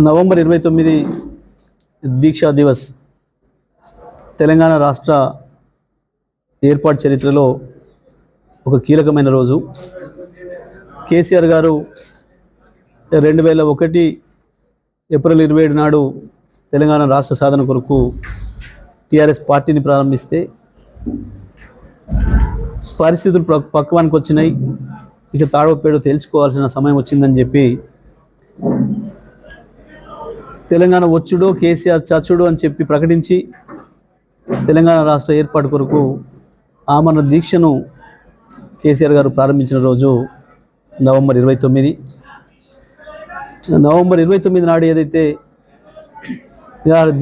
November ఇరవై తొమ్మిది దీక్షా దివస్ తెలంగాణ రాష్ట్ర ఏర్పాటు చరిత్రలో ఒక కీలకమైన రోజు. కేసీఆర్ గారు రెండు వేల ఒకటి ఏప్రిల్ ఇరవై ఏడు నాడు తెలంగాణ రాష్ట్ర సాధన కొరకు టీఆర్ఎస్ పార్టీని ప్రారంభిస్తే పరిస్థితులు పక్వానికి వచ్చినాయి ఇక తాడవపేడు తేల్చుకోవాల్సిన సమయం వచ్చిందని చెప్పి తెలంగాణ వచ్చుడో కేసీఆర్ చచ్చుడు అని చెప్పి ప్రకటించి తెలంగాణ రాష్ట్ర ఏర్పాటు కొరకు ఆమరణ దీక్షను కేసీఆర్ గారు ప్రారంభించిన రోజు నవంబర్ ఇరవై తొమ్మిది. నవంబర్ ఇరవై తొమ్మిది నాడు ఏదైతే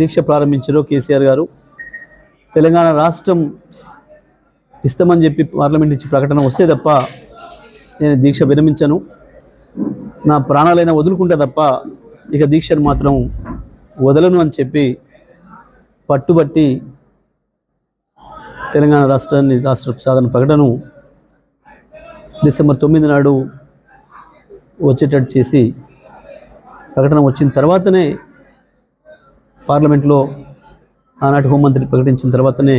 దీక్ష ప్రారంభించారో కేసీఆర్ గారు తెలంగాణ రాష్ట్రం ఇస్తామని చెప్పి పార్లమెంట్ ఇచ్చి ప్రకటన వస్తే తప్ప నేను దీక్ష విరమించను. నా ప్రాణాలైనా వదులుకుంటే తప్ప ఇక దీక్షను మాత్రం వదలను అని చెప్పి పట్టుబట్టి తెలంగాణ రాష్ట్రాన్ని రాష్ట్ర సాధన ప్రకటనను డిసెంబర్ తొమ్మిది నాడు వచ్చేటట్టు చేసి ప్రకటన వచ్చిన తర్వాతనే పార్లమెంట్లో ఆనాటి హోంమంత్రి ప్రకటించిన తర్వాతనే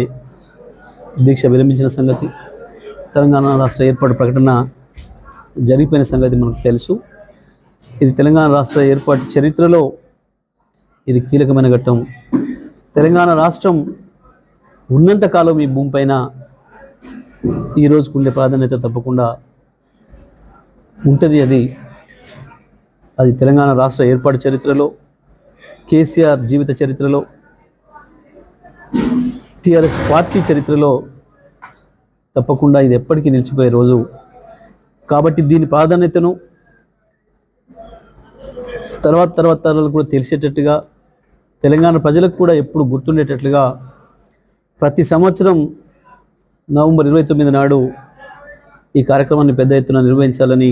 దీక్ష విరమించిన సంగతి. తెలంగాణ రాష్ట్ర ఏర్పాటు ప్రకటన జరిగిపోయిన సంగతి మనకు తెలుసు. ఇది తెలంగాణ రాష్ట్ర ఏర్పాటు చరిత్రలో ఇది కీలకమైన ఘట్టం. తెలంగాణ రాష్ట్రం ఉన్నంతకాలం ఈ భూమిపైన ఈ రోజుకుండే ప్రాధాన్యత తప్పకుండా ఉంటుంది. అది అది తెలంగాణ రాష్ట్ర ఏర్పాటు చరిత్రలో కేసీఆర్ జీవిత చరిత్రలో టీఆర్ఎస్ పార్టీ చరిత్రలో తప్పకుండా ఇది ఎప్పటికీ నిలిచిపోయే రోజు. కాబట్టి దీని ప్రాధాన్యతను తర్వాత తర్వాత తరాలకు కూడా తెలిసేటట్టుగా తెలంగాణ ప్రజలకు కూడా ఎప్పుడు గుర్తుండేటట్లుగా ప్రతి సంవత్సరం నవంబర్ ఇరవై తొమ్మిది నాడు ఈ కార్యక్రమాన్ని పెద్ద ఎత్తున నిర్వహించాలని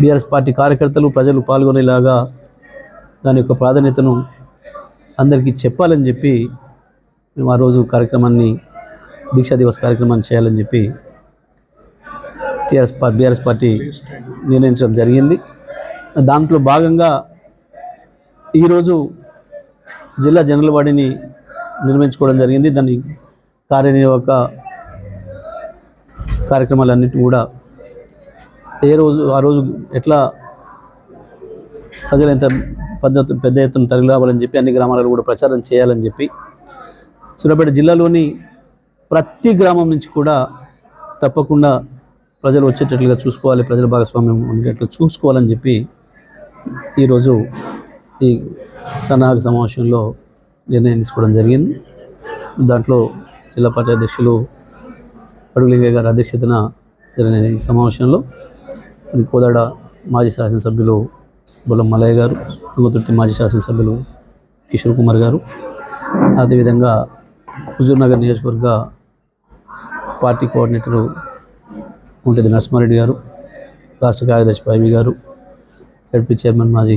బీఆర్ఎస్ పార్టీ కార్యకర్తలు ప్రజలు పాల్గొనేలాగా దాని యొక్క ప్రాధాన్యతను అందరికీ చెప్పాలని చెప్పి మేము ఆ రోజు కార్యక్రమాన్ని దీక్షా దివస్ కార్యక్రమాన్ని చేయాలని చెప్పి టీఆర్ఎస్ పార్టీ బీఆర్ఎస్ పార్టీ నిర్ణయించడం జరిగింది. దాంట్లో భాగంగా ఈరోజు జిల్లా జనరల్ వాడిని నిర్మించుకోవడం జరిగింది. దాని కార్యనిర్వాహక కార్యక్రమాలన్నిటి కూడా ఏ రోజు ఆ రోజు ఎట్లా ప్రజలు ఎంత పద్ధతి పెద్ద ఎత్తున తరలిరావాలని చెప్పి అన్ని గ్రామాలలో కూడా ప్రచారం చేయాలని చెప్పి సూర్యాపేట జిల్లాలోని ప్రతి గ్రామం నుంచి కూడా తప్పకుండా ప్రజలు వచ్చేటట్లుగా చూసుకోవాలి ప్రజల భాగస్వామ్యం ఉండేటట్లు చూసుకోవాలని చెప్పి ఈరోజు ఈ సన్నాహక సమావేశంలో నిర్ణయం తీసుకోవడం జరిగింది. దాంట్లో జిల్లా పార్టీ అధ్యక్షులు అడుగులింగయ్య గారి అధ్యక్షతన జరిగిన ఈ సమావేశంలో కోదాడ మాజీ శాసనసభ్యులు బుల్లం మలయ్య గారు తుంగతుర్తి మాజీ శాసనసభ్యులు కిషోర్ కుమార్ గారు అదేవిధంగా హుజూర్నగర్ నియోజకవర్గ పార్టీ కోఆర్డినేటరు ఉంటుంది నరసింహారెడ్డి గారు రాష్ట్ర కార్యదర్శి పైవి గారు एडपी चेयरमैन माजी